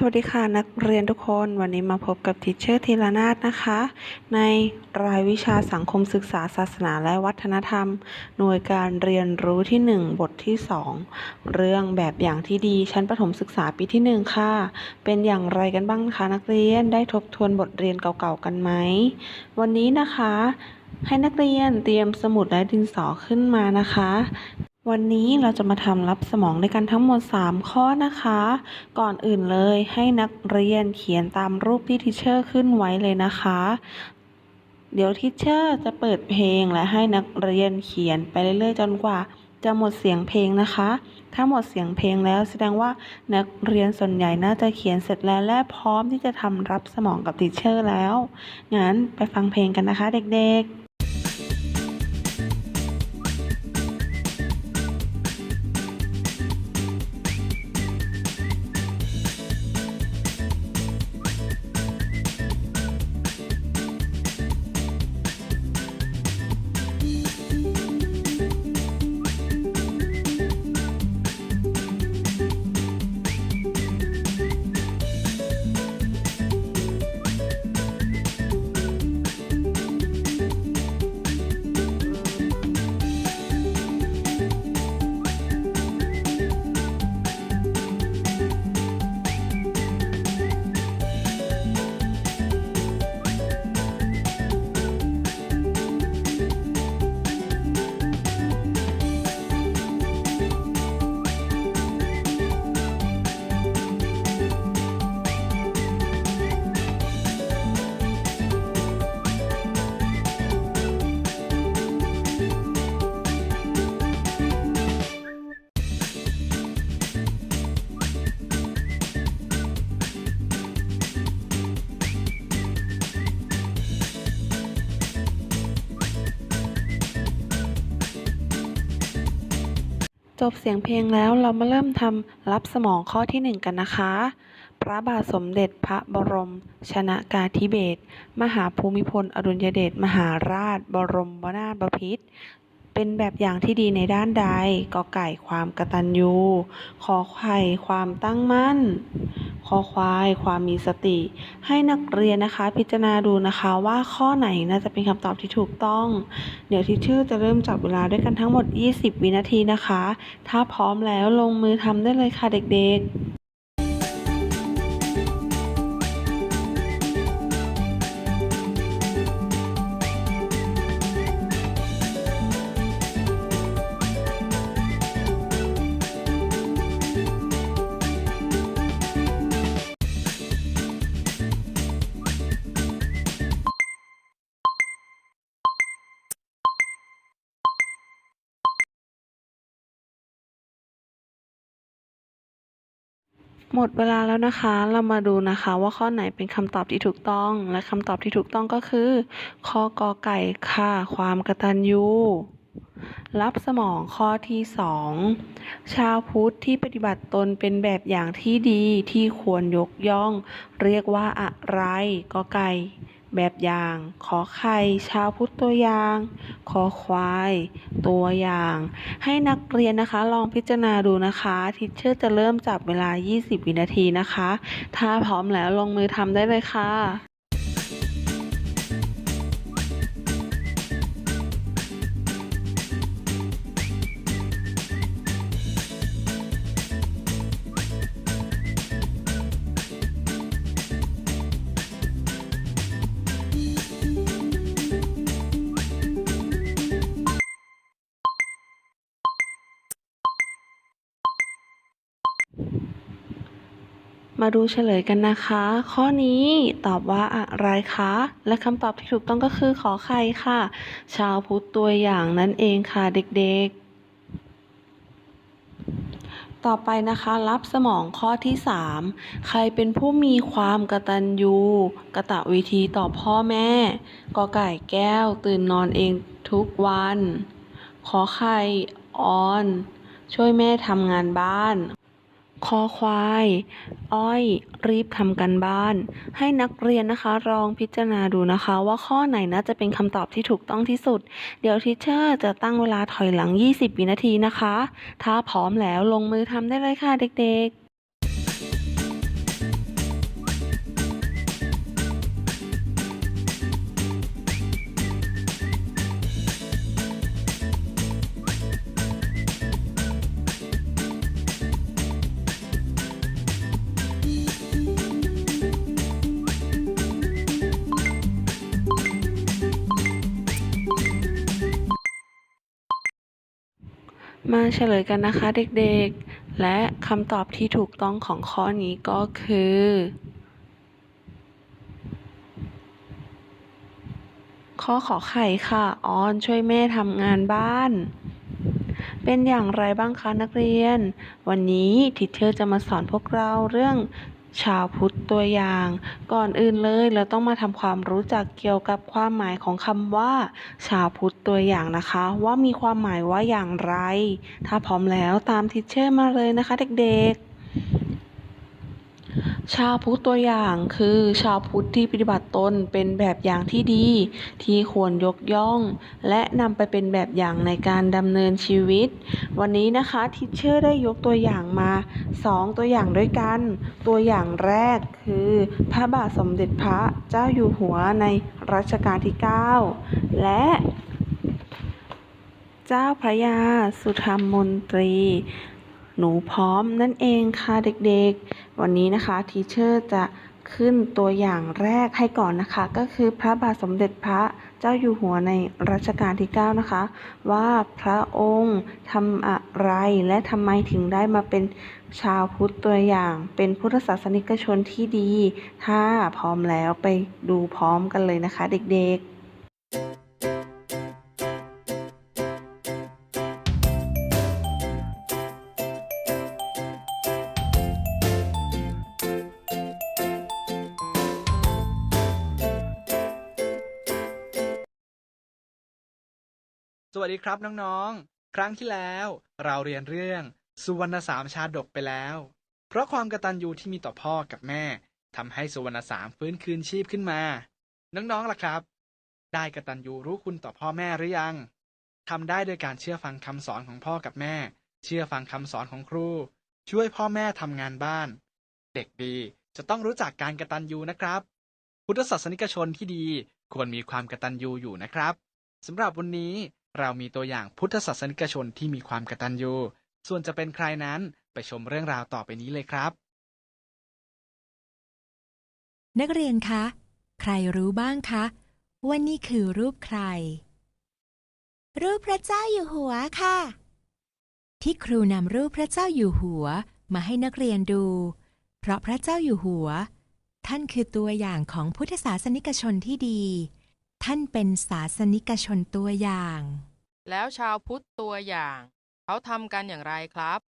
สวัสดีค่ะนักเรียนทุกคนวันนี้มาพบกับทิเชอร์ธีรนาถนะคะ ในรายวิชาสังคมศึกษาศาสนาและวัฒนธรรม หน่วยการเรียนรู้ที่ 1 บทที่ 2 เรื่องแบบอย่างที่ดีชั้นประถมศึกษาปีที่ 1 ค่ะ เป็นอย่างไรกันบ้างคะนักเรียนได้ทบทวนบทเรียนเก่าๆกันไหม วันนี้นะคะให้นักเรียนเตรียมสมุดและดินสอขึ้นมานะคะ วันนี้เราจะมาทำรับสมองด้วยกันทั้งหมด 3 ข้อนะคะ ก่อนอื่นเลยให้นักเรียนเขียนตามรูปที่ทิเชอร์ขึ้นไว้เลยนะคะ เดี๋ยวทิเชอร์จะเปิดเพลงและให้นักเรียนเขียนไปเรื่อยๆ จนกว่า จะหมดเสียงเพลงนะคะ ถ้าหมดเสียงเพลงแล้วแสดงว่านักเรียนส่วนใหญ่น่าจะเขียนเสร็จแล้วและพร้อมที่จะทำรับสมองกับทิเชอร์แล้ว งั้นไปฟังเพลงกันนะคะ เด็กๆ จบเสียงเพลงแล้วเรามาเริ่มทำรับสมองข้อที่หนึ่งกันนะคะ พระบาทสมเด็จพระบรม ชนากาธิเบศรมหาภูมิพล อดุลยเดชมหาราช บรมนาถบพิตร เป็นแบบอย่างที่ดีในด้านใดกอไก่ความกตัญญูขอไข่ความตั้งมั่นคอควายความมีสติ ให้นักเรียนนะคะ พิจารณาดูนะคะว่าข้อไหนน่าจะเป็นคำตอบที่ถูกต้อง เดี๋ยวทิชชื่อจะเริ่มจับเวลาด้วยกันทั้งหมด 20 วินาทีนะคะ ถ้าพร้อมแล้วลงมือทำได้เลยค่ะเด็กๆ หมดเวลาแล้วนะคะ เรามาดูนะคะว่าข้อไหนเป็นคำตอบที่ถูกต้อง และคำตอบที่ถูกต้องก็คือข้อกอไก่ค่ะ ความกตัญญูรับสมองข้อที่สองชาวพุทธที่ปฏิบัติตนเป็นแบบอย่างที่ดีที่ควรยกย่อง เรียกว่าอะไรกอไก่ แบบอย่าง ขอไข่ ชาวพุทธตัวอย่าง ขอควาย ตัวอย่าง ให้นักเรียนนะคะ ลองพิจารณาดูนะคะ ทิชเชอร์จะเริ่มจับเวลา 20 วินาทีนะคะ ถ้าพร้อมแล้วลงมือทำได้เลยค่ะ มาดูเฉลยกันนะคะ ข้อนี้ตอบว่าอะไรคะ และคำตอบที่ถูกต้องก็คือขอไข่ค่ะ ชาวพุทธตัวอย่างนั่นเองค่ะเด็กๆ ต่อไปนะคะ รับสมองข้อที่ 3 ใครเป็นผู้มีความกตัญญูกะตะวิธีต่อพ่อแม่กอไก่แก้ว ตื่นนอนเองทุกวัน ขอไข่ออน ช่วยแม่ทำงานบ้าน คอควาย อ้อย รีบทำกันบ้าน ให้นักเรียนนะคะลองพิจารณาดูนะคะ ว่าข้อไหนน่าจะเป็นคำตอบที่ถูกต้องที่สุด เดี๋ยวทิเชอร์จะตั้งเวลาถอยหลัง 20 วินาทีนะคะ ถ้าพร้อมแล้วลงมือทำได้เลยค่ะเด็กๆ มาเฉลยกันนะคะเด็กๆ และคำตอบที่ถูกต้องของข้อนี้ก็คือ ข้อขอไข่ค่ะ ออนช่วยแม่ทำงานบ้าน เป็นอย่างไรบ้างคะนักเรียน วันนี้ทิเชอร์จะมาสอนพวกเราเรื่อง ชาวพุทธตัวอย่าง ก่อนอื่นเลยเราต้องมาทำความรู้จักเกี่ยวกับความหมายของคำว่า ชาวพุทธตัวอย่างนะคะ ว่ามีความหมายว่าอย่างไร ถ้าพร้อมแล้วตามทิเชอร์มาเลยนะคะเด็กๆ ชาวพุทธตัวอย่างคือชาวพุทธที่ปฏิบัติตนเป็นแบบอย่างที่ดี ที่ควรยกย่อง และนำไปเป็นแบบอย่างในการดำเนินชีวิต วันนี้นะคะทิเชอร์ได้ยกตัวอย่างมาสองตัวอย่างด้วยกัน ตัวอย่างแรกคือ พระบาทสมเด็จพระเจ้าอยู่หัวในรัชกาลที่ 9 และเจ้าพระยาสุธรรมมนตรี หนูพร้อมนั่นเองค่ะเด็กๆ วันนี้นะคะทีเชอร์จะขึ้นตัวอย่างแรกให้ก่อนนะคะ ก็คือพระบาทสมเด็จพระเจ้าอยู่หัวในรัชกาลที่ 9 นะคะ ว่าพระองค์ทำอะไรและทำไมถึงได้มาเป็นชาวพุทธตัวอย่าง เป็นพุทธศาสนิกชนที่ดี ถ้าพร้อมแล้วไปดูพร้อมกันเลยนะคะเด็กๆ วัสดีครับน้องๆ ครั้งที่แล้วเราเรียนเรื่องสุวรรณสามชาดกไปแล้ว เพราะความกระตัญญูที่มีต่อพ่อกับแม่ทำให้สุวรรณสามฟื้นคืนชีพขึ้นมา น้องๆล่ะครับ ได้กระตัญญูรู้คุณต่อพ่อแม่หรือยังทำได้โดยการเชื่อฟังคำสอนของพ่อกับแม่ เชื่อฟังคำสอนของครู ช่วยพ่อแม่ทำงานบ้าน เด็กดีจะต้องรู้จักการกระตัญญูนะครับ พุทธศาสนิกชนที่ดีควรมีความกระตัญญูอยู่นะครับสำหรับวันนี้ เรามีตัวอย่างพุทธศาสนิกชนที่มีความกตัญญู ส่วนจะเป็นใครนั้นไปชมเรื่องราวต่อไปนี้เลยครับ นักเรียนคะ ใครรู้บ้างคะว่านี่คือรูปใคร รูปพระเจ้าอยู่หัวค่ะ ที่ครูนำรูปพระเจ้าอยู่หัวมาให้นักเรียนดู เพราะพระเจ้าอยู่หัว ท่านคือตัวอย่างของพุทธศาสนิกชนที่ดี ท่านเป็นศาสนิกชนตัวอย่าง แล้วชาวพุทธตัวอย่าง เขาทำกันอย่างไรครับ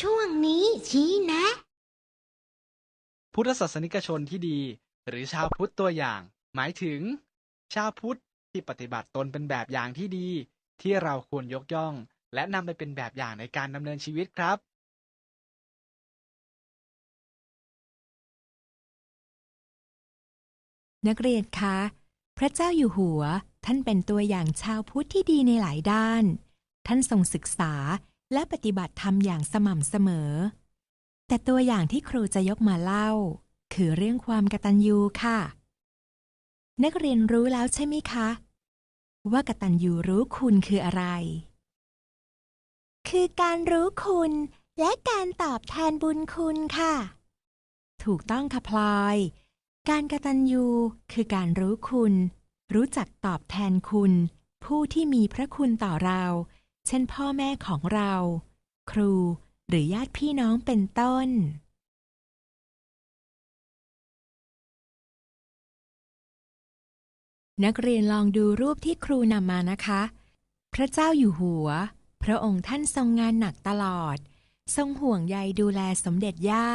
ช่วงนี้ชี้แนะ พุทธศาสนิกชนที่ดี หรือชาวพุทธตัวอย่าง หมายถึง ชาวพุทธที่ปฏิบัติตนเป็นแบบอย่างที่ดี ที่เราควรยกย่อง และนำไปเป็นแบบอย่างในการดำเนินชีวิตครับนักเรียนคะ พระเจ้าอยู่หัว ท่านเป็นตัวอย่างชาวพุทธที่ดีในหลายด้าน ท่านทรงศึกษาและปฏิบัติธรรมอย่างสม่ำเสมอ แต่ตัวอย่างที่ครูจะยกมาเล่า คือเรื่องความกตัญญูค่ะ นักเรียนรู้แล้วใช่ไหมคะ ว่ากตัญญูรู้คุณคืออะไร คือการรู้คุณ และการตอบแทนบุญคุณค่ะ ถูกต้องค่ะพลอย การกระตัญญูคือการรู้คุณ รู้จักตอบแทนคุณ ผู้ที่มีพระคุณต่อเรา เช่นพ่อแม่ของเรา ครูหรือญาติพี่น้องเป็นต้นนักเรียนลองดูรูปที่ครูนำมานะคะ พระเจ้าอยู่หัว พระองค์ท่านทรงงานหนักตลอด ทรงห่วงใยดูแลสมเด็จย่า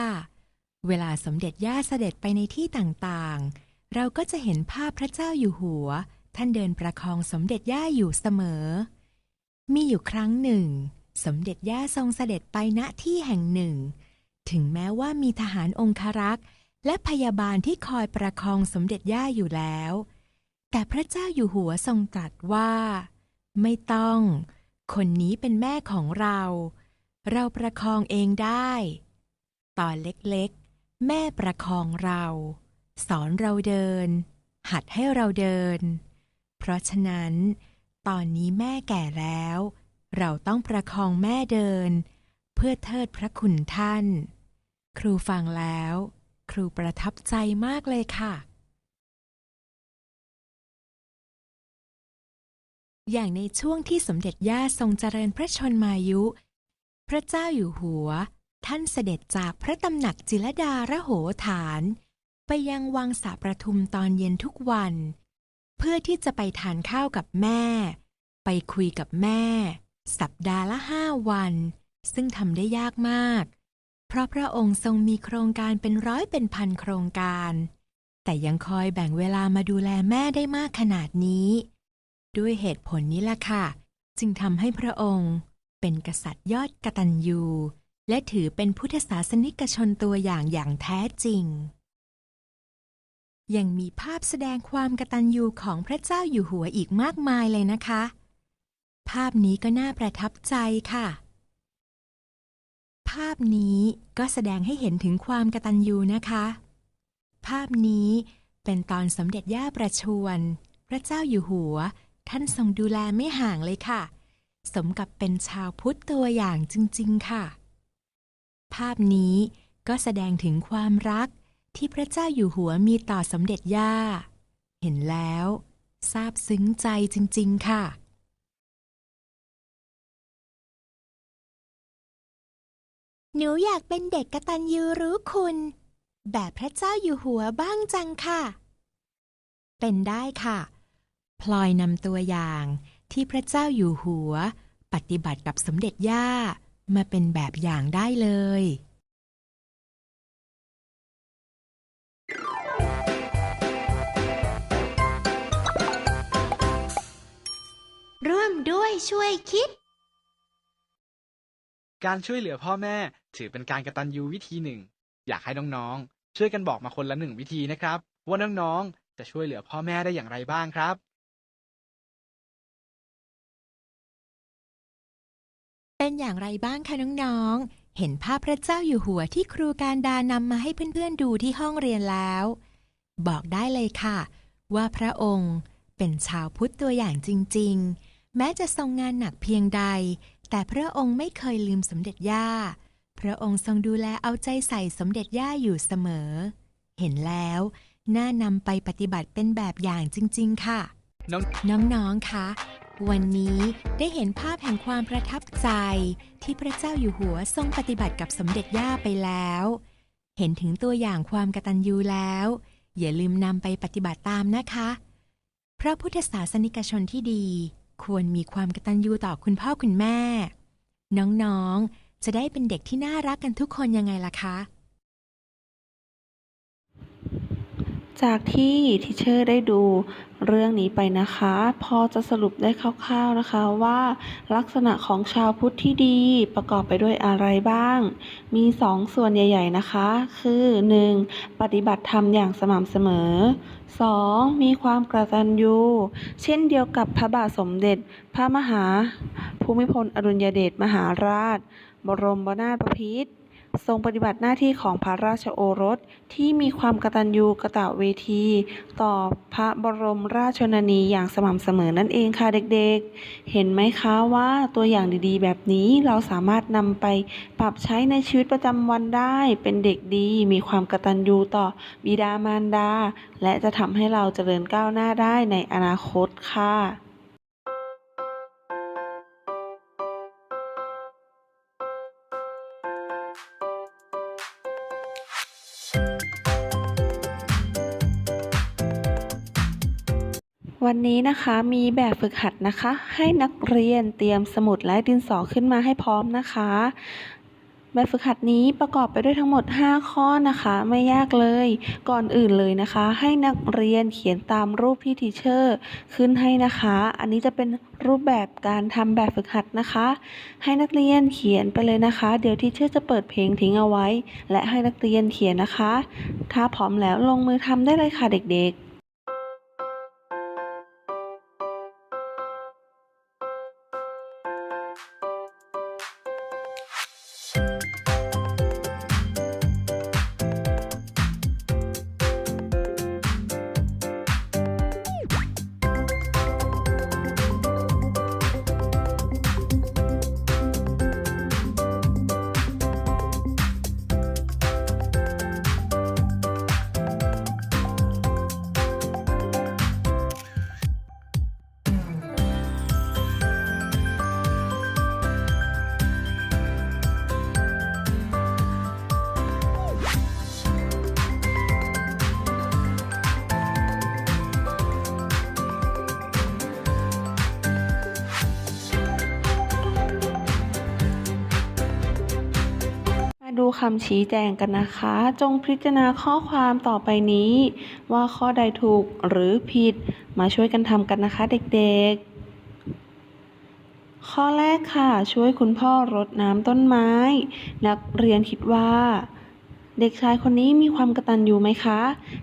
เวลาสมเด็จย่าเสด็จไปในที่ต่างๆ เราก็จะเห็นภาพพระเจ้าอยู่หัว ท่านเดินประคองสมเด็จย่าอยู่เสมอ มีอยู่ครั้งหนึ่ง สมเด็จย่าทรงเสด็จไปณที่แห่งหนึ่ง ถึงแม้ว่ามีทหารองครักษ์และพยาบาลที่คอยประคองสมเด็จย่าอยู่แล้ว แต่พระเจ้าอยู่หัวทรงตรัสว่า ไม่ต้อง คนนี้เป็นแม่ของเรา เราประคองเองได้ ตอนเล็กๆ แม่ประคองเรา สอนเราเดิน หัดให้เราเดิน เพราะฉะนั้น ตอนนี้แม่แก่แล้ว เราต้องประคองแม่เดิน เพื่อเทิดพระคุณท่าน ครูฟังแล้ว ครูประทับใจมากเลยค่ะ อย่างในช่วงที่สมเด็จย่าทรงเจริญพระชนมายุ พระเจ้าอยู่หัว ท่านเสด็จจากพระตำหนักจิลดาระโหฐาน ไปยังวังสาประทุมตอนเย็นทุกวัน เพื่อที่จะไปทานข้าวกับแม่ ไปคุยกับแม่ สัปดาห์ละห้าวัน ซึ่งทำได้ยากมาก เพราะพระองค์ทรงมีโครงการเป็นร้อยเป็นพันโครงการ แต่ยังคอยแบ่งเวลามาดูแลแม่ได้มากขนาดนี้ ด้วยเหตุผลนี้ล่ะค่ะ จึงทำให้พระองค์เป็นกษัตริย์ยอดกตัญญูและถือเป็นพุทธศาสนิกชนตัวอย่างอย่างแท้จริง ยังมีภาพแสดงความกตัญญูของพระเจ้าอยู่หัวอีกมากมายเลยนะคะ ภาพนี้ก็น่าประทับใจค่ะ ภาพนี้ก็แสดงให้เห็นถึงความกตัญญูนะคะ ภาพนี้เป็นตอนสมเด็จย่าประชวรพระเจ้าอยู่หัว ท่านทรงดูแลไม่ห่างเลยค่ะ สมกับเป็นชาวพุทธตัวอย่างจริง ๆ ค่ะ ภาพนี้ก็แสดงถึงความรักที่พระเจ้าอยู่หัวมีต่อสมเด็จย่า เห็นแล้วซาบซึ้งใจจริง ๆ ค่ะหนูอยากเป็นเด็กกระตัญญูรู้คุณ แบบพระเจ้าอยู่หัวบ้างจังค่ะ เป็นได้ค่ะ พลอยนำตัวอย่างที่พระเจ้าอยู่หัว ปฏิบัติกับสมเด็จย่ามาเป็นแบบอย่างได้เลยร่วมด้วยช่วยคิด การช่วยเหลือพ่อแม่ถือเป็นการกตัญญูวิธีหนึ่ง อยากให้น้องๆ ช่วยกันบอกมาคนละหนึ่งวิธีนะครับ ว่าน้องๆ จะช่วยเหลือพ่อแม่ได้อย่างไรบ้างครับ เป็นอย่างไรบ้างคะน้องๆ เห็นภาพพระเจ้าอยู่หัวที่ครูการดานำมาให้เพื่อนๆดูที่ห้องเรียนแล้ว บอกได้เลยค่ะ ว่าพระองค์เป็นชาวพุทธตัวอย่างจริงๆ แม้จะทรงงานหนักเพียงใด แต่พระองค์ไม่เคยลืมสมเด็จย่า พระองค์ทรงดูแลเอาใจใส่สมเด็จย่าอยู่เสมอ เห็นแล้วน่านำไปปฏิบัติเป็นแบบอย่างจริง ๆ ค่ะ น้องน้องๆคะ วันนี้ได้เห็นภาพแห่งความประทับใจ ที่พระเจ้าอยู่หัวทรงปฏิบัติกับสมเด็จย่าไปแล้ว เห็นถึงตัวอย่างความกตัญญูแล้ว อย่าลืมนำไปปฏิบัติตามนะคะ พระพุทธศาสนิกชนที่ดี ควรมีความกตัญญูต่อคุณพ่อคุณแม่ น้องๆ จะได้เป็นเด็กที่น่ารักกันทุกคนยังไงล่ะคะ จากที่ทิเชอร์ได้ดูเรื่องนี้ไปนะคะ พอจะสรุปได้คร่าวๆนะคะว่าลักษณะของชาวพุทธที่ดีประกอบไปด้วยอะไรบ้าง มีสองส่วนใหญ่ ๆนะคะ คือ 1. ปฏิบัติธรรมอย่างสม่ำเสมอ 2. มีความกระตัญญูเช่นเดียวกับพระบาทสมเด็จ พระมหา ภูมิพลอดุลยเดชมหาราช บรมนาถบพิตร ทรงปฏิบัติหน้าที่ของพระราชโอรสที่มีความกตัญญูกตเวที ต่อพระบรมราชชนนีอย่างสม่ำเสมอนั่นเองค่ะเด็กๆ เห็นไหมคะว่าตัวอย่างดีๆ แบบนี้เราสามารถนำไปปรับใช้ในชีวิตประจำวันได้เป็นเด็กดี มีความกตัญญูต่อบิดามารดา และจะทำให้เราเจริญก้าวหน้าได้ในอนาคตค่ะ วันนี้นะคะมีแบบฝึกหัดนะคะ ให้นักเรียนเตรียมสมุดและดินสอขึ้นมาให้พร้อมนะคะ แบบฝึกหัดนี้ประกอบไปด้วยทั้งหมด 5 ข้อนะคะ ไม่ยากเลยก่อนอื่นเลยนะคะ ให้นักเรียนเขียนตามรูปที่ทีเชอร์ขึ้นให้นะคะ อันนี้จะเป็นรูปแบบการทำแบบฝึกหัดนะคะ ให้นักเรียนเขียนไปเลยนะคะ เดี๋ยวทีเชอร์จะเปิดเพลงทิ้งเอาไว้ และให้นักเรียนเขียนนะคะ ถ้าพร้อมแล้วลงมือทำได้เลยค่ะเด็กๆ คำชี้แจงกันนะคะ จงพิจารณาข้อความต่อไปนี้ ว่าข้อใดถูกหรือผิด มาช่วยกันทำกันนะคะเด็กๆ ข้อแรกค่ะ ช่วยคุณพ่อรดน้ำต้นไม้ นักเรียนคิดว่า เด็กชายคนนี้มีความกระตัญญูไหมคะ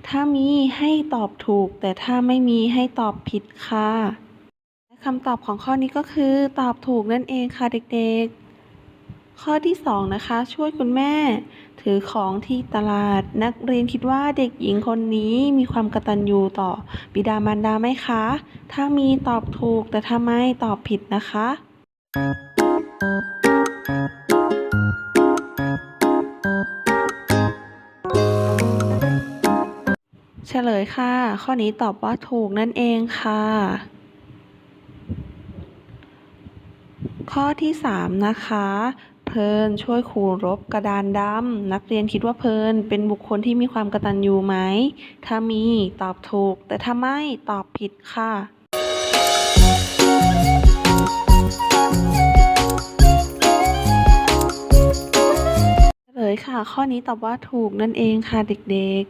ถ้ามีให้ตอบถูก แต่ถ้าไม่มีให้ตอบผิดค่ะคำตอบของข้อนี้ก็คือตอบถูกนั่นเองค่ะเด็กๆ ข้อที่สองนะคะ ช่วยคุณแม่ ถือของที่ตลาดนักเรียนคิดว่าเด็กหญิงคนนี้มีความกตัญญูต่อบิดามารดาไหมคะ ถ้ามีตอบถูกแต่ถ้าไม่ตอบผิดนะคะ เฉลยค่ะ ข้อนี้ตอบว่าถูกนั่นเองค่ะข้อที่ 3 นะคะ เพลินช่วยครูรบกระดานดำนักเรียนคิดว่าเพลินเป็นบุคคลที่มีความกระตัญญูไหม ถ้ามีตอบถูก แต่ถ้าไม่ตอบผิดค่ะเลยค่ะ ข้อนี้ตอบว่าถูกนั่นเองค่ะเด็ก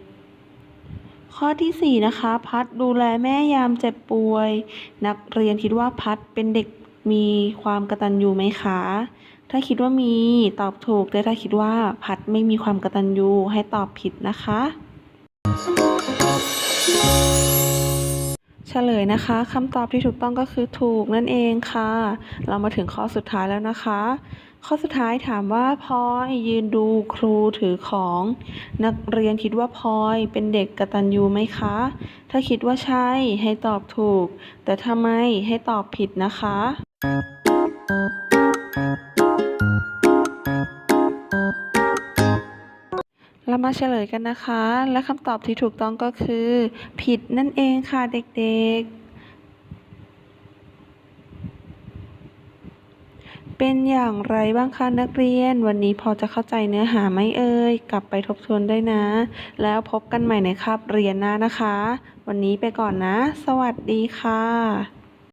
ๆข้อที่ 4 นะคะ พัดดูแลแม่ยามเจ็บป่วย นักเรียนคิดว่าพัดเป็นเด็กมีความกระตัญญูไหมคะ ถ้าคิดว่ามีตอบถูกแต่ถ้าคิดว่าพัดไม่มีความกตัญญูให้ตอบผิดนะคะ เฉลยนะคะคำตอบที่ถูกต้องก็คือถูกนั่นเองค่ะ เรามาถึงข้อสุดท้ายแล้วนะคะ ข้อสุดท้ายถามว่าพลอยยืนดูครูถือของ นักเรียนคิดว่าพลอยเป็นเด็กกตัญญูไหมคะ ถ้าคิดว่าใช่ให้ตอบถูก แต่ถ้าไม่ให้ตอบผิดนะคะ เรามาเฉลยกันนะคะ และคำตอบที่ถูกต้องก็คือ ผิดนั่นเองค่ะเด็กๆ เป็นอย่างไรบ้างคะนักเรียน วันนี้พอจะเข้าใจเนื้อหาไหมเอ่ย กลับไปทบทวนได้นะ แล้วพบกันใหม่ในคาบเรียนหน้านะคะ วันนี้ไปก่อนนะ สวัสดีค่ะ